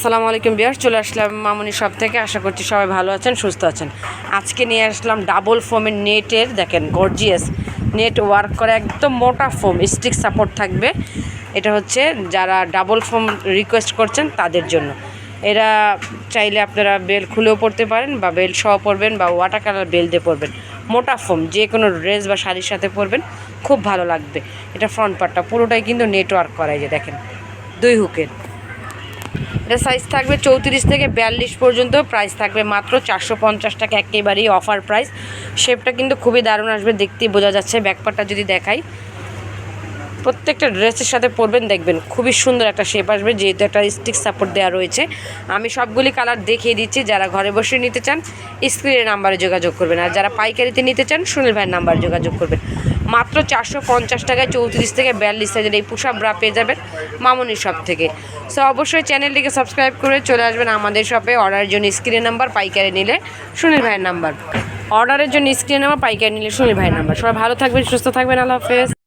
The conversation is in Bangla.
আসসালামু আলাইকুম বিয়ার চলে আসলাম মামুনি সব থেকে। আশা করছি সবাই ভালো আছেন, সুস্থ আছেন। আজকে নিয়ে আসলাম ডাবল ফোমের নেটের দেখেন গর্জিয়াস নেট ওয়ার্ক করে, একদম মোটা ফোম স্টিক সাপোর্ট থাকবে। এটা হচ্ছে যারা ডাবল ফোম রিকোয়েস্ট করছেন তাদের জন্য। এরা চাইলে আপনারা বেল খুলেও পড়তে পারেন বা বেল সহ পরবেন বা ওয়াটার কালার বেল দিয়ে পরবেন মোটা ফোম যে কোনো ড্রেস বা শাড়ির সাথে পরবেন, খুব ভালো লাগবে। এটা ফ্রন্ট পার্টটা পুরোটাই কিন্তু নেটওয়ার্ক করা, এই যে দেখেন, দুই হুকের এটা সাইজ থাকবে চৌত্রিশ থেকে বিয়াল্লিশ পর্যন্ত প্রাইস থাকবে। মাত্র চারশো পঞ্চাশ টাকা একেবারেই অফার প্রাইস শেপটা কিন্তু খুবই দারুণ আসবে, দেখতেই বোঝা যাচ্ছে। ব্যাকপারটা যদি দেখাই, প্রত্যেকটা ড্রেসের সাথে পরবেন, দেখবেন খুবই সুন্দর একটা শেপ আসবে, যেহেতু একটা স্টিক সাপোর্ট দেওয়া রয়েছে। আমি সবগুলি কালার দেখিয়ে দিচ্ছি, যারা ঘরে বসে নিতে চান স্ক্রিনের নাম্বারে যোগাযোগ করবেন। আর যারা পাইকারিতে নিতে চান, সুনীল ভাইয়ের নাম্বারে যোগাযোগ করবেন। মাত্র চারশো পঞ্চাশ টাকায় চৌত্রিশ থেকে বিয়াল্লিশ সাইজের এই পুষা ব্রা পেয়ে যাবেন মামনি শপ থেকে। সো অবশ্যই চ্যানেলটিকে সাবস্ক্রাইব করে চলে আসবেন আমাদের শপে অর্ডারের জন্য স্ক্রিনের নাম্বার পাইকারি নিলে সুনীল ভাইয়ের নাম্বার অর্ডারের জন্য স্ক্রিনের নাম্বার পাইকারি নিলে সুনীল ভাইয়ের নাম্বার সবাই ভালো থাকবেন, সুস্থ থাকবেন, আল্লাহ হাফেজ।